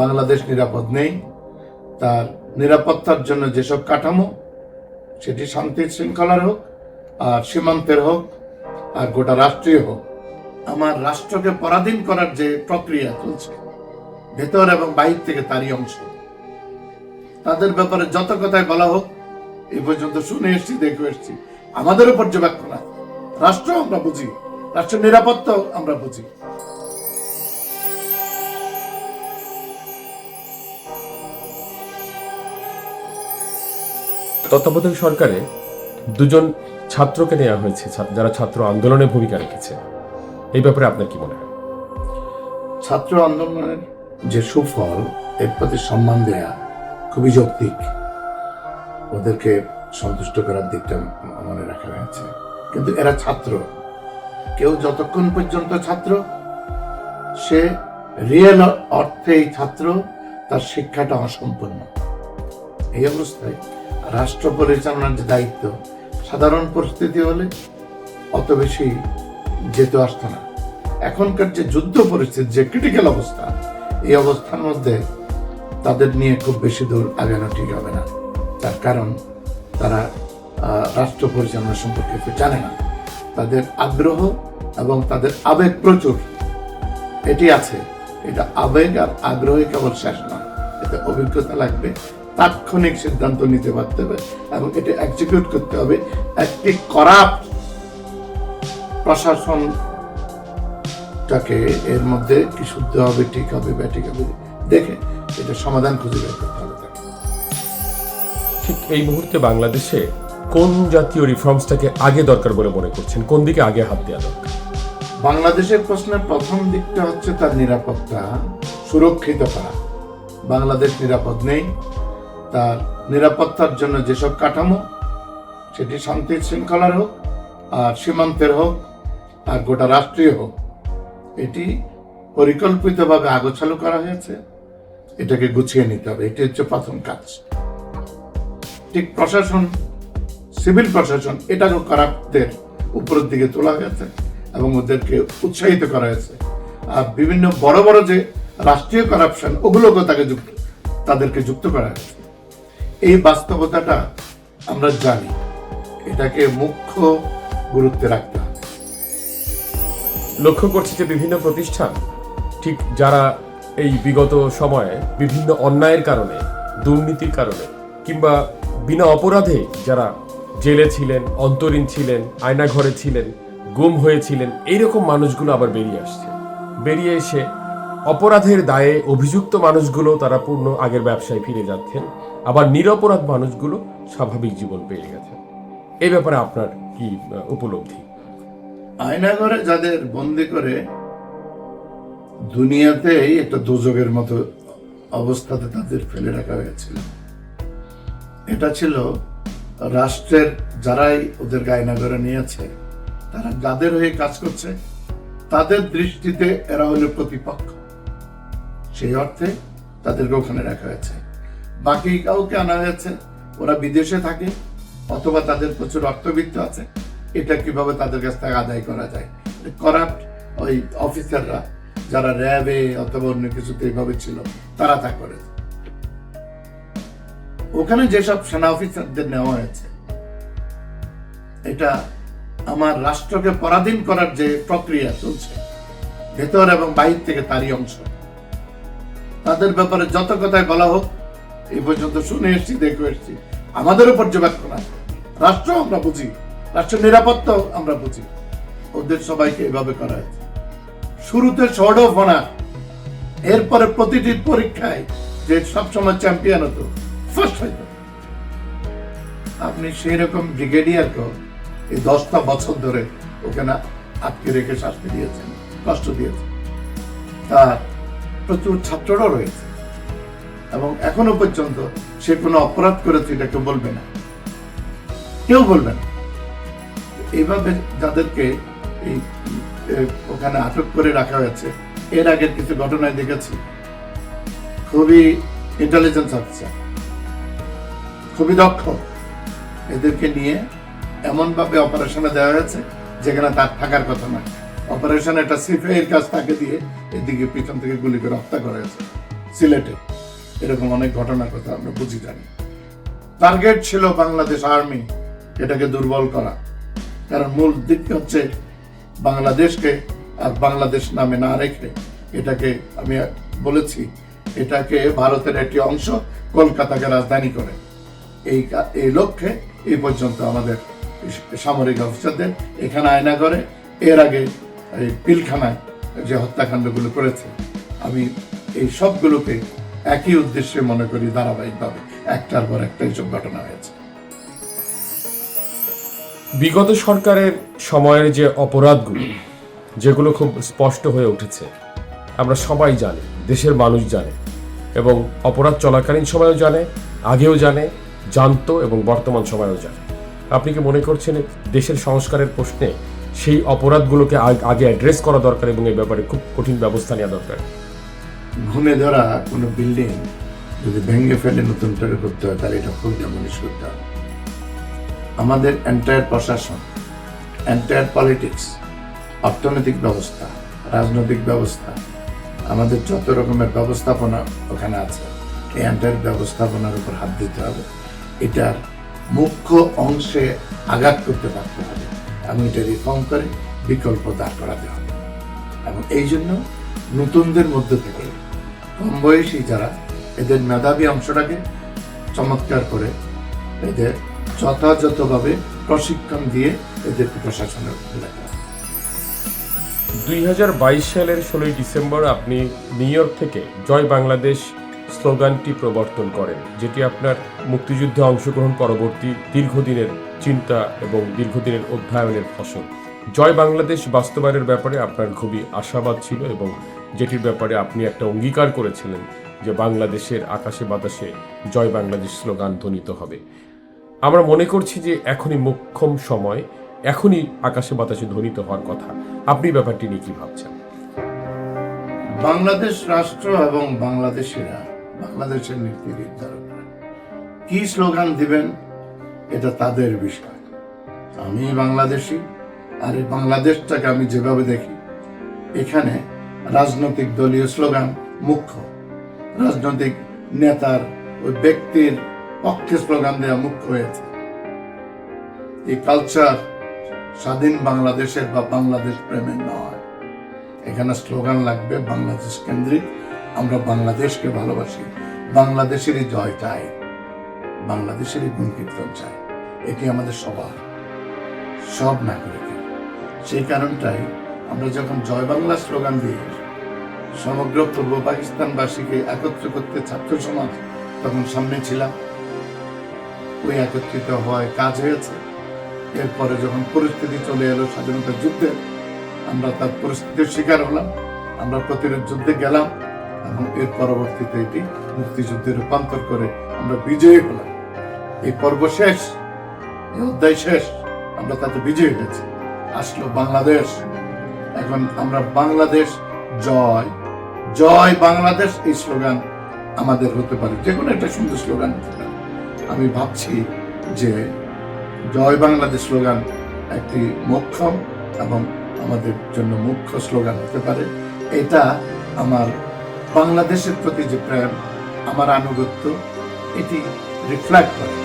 বাংলাদেশ নিরাপদ নেই। তার নিরাপত্তার জন্য যেসব কাঠামো, সেটি শান্তি শৃঙ্খলার হোক আর সীমান্তের হোক আর গোটা রাষ্ট্রীয় হোক, আমার রাষ্ট্রকে পরাধীন করার যে প্রক্রিয়া চলছে, ভেতর এবং বাহির থেকে তারই অংশ। তাদের ব্যাপারে যত কথাই বলা হোক এই পর্যন্ত শুনে এসছি, দেখে এসছি। আমাদেরও পর্যবেক্ষণ আছে, রাষ্ট্র আমরা বুঝি রাষ্ট্র নিরাপত্তাও আমরা বুঝি। তত্ত্বাবধায়ক সরকারে দুজন ছাত্রকে নেওয়া হয়েছে যারা ছাত্র আন্দোলনে ভূমিকা রেখেছে। এই ব্যাপারে আপনার কি মনে হয়? ছাত্র আন্দোলনের যে সুফল, এর প্রতি সম্মান দেয়া খুবই যৌক্তিক। ওদেরকে সন্তুষ্ট করার দিকটা মনে রাখা হয়েছে। কিন্তু এরা ছাত্র। কেউ যতক্ষণ পর্যন্ত ছাত্র, সে রিয়েল অর্থেই ছাত্র, তার শিক্ষাটা অসম্পূর্ণ। এই অবস্থায় রাষ্ট্র পরিচালনার যে দায়িত্ব, সাধারণ পরিস্থিতি হলে অত বেশি যেতে আসতো না। এখনকার যে যুদ্ধ পরিস্থিতি, যে ক্রিটিক্যাল অবস্থা, এই অবস্থার মধ্যে তাদের নিয়ে খুব বেশি দূর আগানো ঠিক হবে না। তার কারণ, তারা রাষ্ট্র পরিচালনা সম্পর্কে একটু জানে না। তাদের আগ্রহ এবং তাদের আবেগ প্রচুর। এটি আছে। এটা আবেগ আর আগ্রহে কেবল শেষ নয়। এতে অভিজ্ঞতা লাগবে। তাৎক্ষণিক সিদ্ধান্ত নিতে পারতে হবে এবং এটা এক্সিকিউট করতে হবে। একটি করাপ্ট প্রশাসন টাকে এর মধ্যে কি শুদ্ধ হবে ঠিক হবে ব্যাঠিক হবে দেখে এটা সমাধান খুঁজে বের করতে হবে ঠিক এই মুহূর্তে বাংলাদেশে কোন জাতীয় রিফর্মসটাকে আগে দরকার বলে মনে করছেন? কোন দিকে আগে হাত দেওয়া দরকার? বাংলাদেশের প্রশ্নের প্রথম দিকটা হচ্ছে তার নিরাপত্তা সুরক্ষিত করা। বাংলাদেশ নিরাপদ নেই তার নিরাপত্তার জন্য যেসব কাঠামো, সেটি শান্তি শৃঙ্খলার হোক আর সীমান্তের হোক আর গোটা রাষ্ট্রীয় হোক, এটি পরিকল্পিতভাবে আগোছালো করা হয়েছে। এটাকে গুছিয়ে নিতে হবে। এটি হচ্ছে প্রথম কাজ। ঠিক প্রশাসন, সিভিল প্রশাসন এটাকে করাপদের উপরের দিকে তোলা হয়েছে এবং ওদেরকে উৎসাহিত করা হয়েছে। আর বিভিন্ন বড় বড় যে রাষ্ট্রীয় করাপশন ওগুলোকে তাকে যুক্ত তাদেরকে যুক্ত করা হয়েছে। এই বাস্তবতাটা আমরা জানি। এটাকে মুখ্য গুরুত্বে রাখতে হবে। লক্ষ্য করছি যে বিভিন্ন প্রতিষ্ঠান, ঠিক যারা এই বিগত সময়ে বিভিন্ন অন্যায়ের কারণে, দুর্নীতির কারণে, কিংবা বিনা অপরাধে যারা জেলে ছিলেন, অন্তরীণ ছিলেন, আয়নাঘরে ছিলেন, গুম হয়েছিলেন, এইরকম মানুষগুলো আবার বেরিয়ে আসছে। বেরিয়ে এসে অপরাধের দায়ে অভিযুক্ত মানুষগুলো তারা পূর্ণ আগের ব্যবসায় ফিরে যাচ্ছেন। আবার নিরপরাধ মানুষগুলো স্বাভাবিক জীবন পেয়ে গেছেন এই ব্যাপারে আপনার কি উপলব্ধি? আয়নাঘরে যাদের বন্দি করে, দুনিয়াতেই একটা দুযোগের মতো অবস্থাতে তাদের ফেলে রাখা হয়েছিল। এটা ছিল রাষ্ট্রের যারাই ওদের আয়নাঘরে নিয়েছে তারা যাদের হয়ে কাজ করছে। তাদের দৃষ্টিতে এরা হলো প্রতিপক্ষ। সেই অর্থে তাদেরকে ওখানে রাখা হয়েছে। বাকি কাউকে আনা হয়েছে ওরা বিদেশে থাকে অথবা তাদের প্রচুর অর্থবিত্ত আছে। এটা কীভাবে তাদের কাছ থেকে আদায় করা যায়? করাপ্ট ওই অফিসাররা যারা র্যাবে অথবা অন্য কিছুতে এইভাবে ছিল, তারা তা করে। ওখানে যেসব সেনা অফিসারদের নেওয়া হয়েছে, এটা আমার রাষ্ট্রকে পরাধীন করার যে প্রক্রিয়া চলছে, ভেতর এবং বাহির থেকে তারই অংশ। তাদের ব্যাপারে যত কথাই বলা হোক এই পর্যন্ত শুনে এসছি, দেখে এসছি। আমাদেরও পর্যবেক্ষণ আছে রাষ্ট্র আমরা বুঝি রাষ্ট্র নিরাপত্তাও আমরা বুঝি। ওদের সবাইকে এভাবে করা হয়েছে। শুরুতে শর্ট অফ অনার এরপরে প্রতিটি পরীক্ষায় যে সবসময় চ্যাম্পিয়ন হতো ফার্স্ট হইতো। আপনি সেই রকম ব্রিগেডিয়ারকে এই দশটা বছর ধরে ওখানে আটকে রেখে শাস্তি দিয়েছেন, কষ্ট দিয়েছেন। তার প্রচুর ছাত্ররাও রয়েছে। এবং এখনও পর্যন্ত সে কোনো অপরাধ করেছে এটা কেউ বলবে না। কেউ বলবে না। এইভাবে যাদেরকে এই ওখানে আটক করে রাখা হয়েছে, এর আগের কিছু ঘটনায় দেখেছি। খুবই ইন্টেলিজেন্স অফিসার খুবই দক্ষ। এদেরকে নিয়ে এমনভাবে অপারেশনে দেওয়া হয়েছে, যেখানে তার থাকার কথা নয়। অপারেশন একটা সিপিআইয়ের কাজ তাকে দিয়ে এদিকে পিছন থেকে গুলি করে হত্যা করা হয়েছে, সিলেটে। এরকম অনেক ঘটনার কথা আমরা বুঝি জানি। টার্গেট ছিল বাংলাদেশ আর্মি এটাকে দুর্বল করা। কারণ মূল দিক হচ্ছে বাংলাদেশকে আর বাংলাদেশ নামে না রেখে এটাকে আমি বলেছি, এটাকে ভারতের একটি অংশ কলকাতাকে রাজধানী করে। এই এই লক্ষ্যে এই পর্যন্ত আমাদের সামরিক অফিসারদের এখানে আয়না করে। এর আগে এই পিলখানায় যে হত্যাকাণ্ডগুলো করেছে, আমি এই সবগুলোকে একই উদ্দেশ্যে মনে করি ধারাবাহিকভাবে একটার পর একটা এইসব ঘটনা হয়েছে। বিগত সরকারের সময়ের যে অপরাধগুলো, যেগুলো খুব স্পষ্ট হয়ে উঠেছে, আমরা সবাই জানি, দেশের মানুষ জানে, এবং অপরাধ চলাকালীন সময়ও জানে, আগেও জানে, জানতো এবং বর্তমান সময়েও জানে। আপনি কি মনে করছেন দেশের সংস্কারের প্রশ্নে সেই অপরাধগুলোকে আগে অ্যাড্রেস করা দরকার এবং এই ব্যাপারে খুব কঠিন ব্যবস্থা নেওয়া দরকার? ঘুমে ধরা কোনো বিল্ডিং যদি ভেঙে ফেলে নতুন করে করতে হয়, তাহলে এটা খুব ডেমলিশ করতে হবে। আমাদের এন্টায়ার প্রশাসন এন্টায়ার পলিটিক্স অর্থনৈতিক ব্যবস্থা, রাজনৈতিক ব্যবস্থা, আমাদের যত রকমের ব্যবস্থাপনা ওখানে আছে, এই এন্টায়ার ব্যবস্থাপনার উপর হাত দিতে হবে। এটার মুখ্য অংশে আঘাত করতে পারতে হবে এবং এটা রিফর্ম করে বিকল্প দাঁড় করাতে হবে। এবং এই জন্য নতুনদের মধ্যে থেকে। কম বয়সী যারা এদের মেধাবী অংশটাকে চমৎকার করে এদের যথাযথভাবে প্রশিক্ষণ দিয়ে এদেরকে প্রশাসনের লেখা। দুইহাজার বাইশ সালের ষোলোই ডিসেম্বর আপনি নিউ ইয়র্ক থেকে জয় বাংলাদেশ স্লোগানটি প্রবর্তন করেন, যেটি আপনার মুক্তিযুদ্ধে অংশগ্রহণ পরবর্তী দীর্ঘদিনের চিন্তা এবং দীর্ঘদিনের অধ্যয়নের ফসল। জয় বাংলাদেশ বাস্তবায়নের ব্যাপারে আপনার খুবই আশাবাদ ছিল এবং যেটির ব্যাপারে আপনি একটা অঙ্গীকার করেছিলেন যে বাংলাদেশের আকাশে বাতাসে জয় বাংলাদেশ স্লোগান ধ্বনিত হবে। আমরা মনে করছি যে এখনই মোক্ষম সময়, এখনই আকাশে বাতাসে ধ্বনিত হওয়ার কথা। আপনি ব্যাপারটি নিয়ে কি ভাবছেন? বাংলাদেশ রাষ্ট্র এবং বাংলাদেশিরা, বাংলাদেশের নীতি নির্ধারকরা কি স্লোগান দিবেন, এটা তাদের বিষয়। আমি বাংলাদেশি, আর এই বাংলাদেশটাকে আমি যেভাবে দেখি, এখানে রাজনৈতিক দলীয় স্লোগান মুখ্য। রাজনৈতিক নেতার ওই ব্যক্তির পক্ষে স্লোগান দেওয়া মুখ্য হয়েছে। এই কালচার স্বাধীন বাংলাদেশের বা বাংলাদেশ প্রেমের নয়। এখানে স্লোগান লাগবে, বাংলাদেশ কেন্দ্রিক, আমরা বাংলাদেশকে ভালোবাসি। বাংলাদেশেরই জয় চাই, বাংলাদেশেরই গুণ কীর্তন চাই। এটি আমাদের সবার, সব নাগরিকের। সেই কারণটাই আমরা যখন জয় বাংলা স্লোগান দিয়ে সমগ্র পূর্ব পাকিস্তানবাসীকে একত্র করতে ছাত্র সমাজ তখন সামনে ছিলাম। ওই একত্রিত হওয়ায় কাজ হয়েছে। এরপরে যখন পরিস্থিতি চলে এলো স্বাধীনতা যুদ্ধে আমরা তার পরিস্থিতির শিকার হলাম। আমরা প্রতিরোধ যুদ্ধে গেলাম এবং এর পরবর্তীতে এটি মুক্তিযুদ্ধে রূপান্তর করে আমরা বিজয়ী হলাম। এই পর্ব শেষ, এই অধ্যায় শেষ, আমরা তাতে বিজয়ী হয়েছি। আসলো বাংলাদেশ। এখন আমরা বাংলাদেশ জয় জয় বাংলাদেশ এই স্লোগান আমাদের হতে পারে। যে কোনো একটা সুন্দর স্লোগান আমি ভাবছি যে জয় বাংলাদেশ স্লোগান একটি মোক্ষম এবং আমাদের জন্য মুখ্য স্লোগান হতে পারে। এটা আমার বাংলাদেশের প্রতি যে প্রেম, আমার আনুগত্য, এটি রিফ্লেক্ট করে।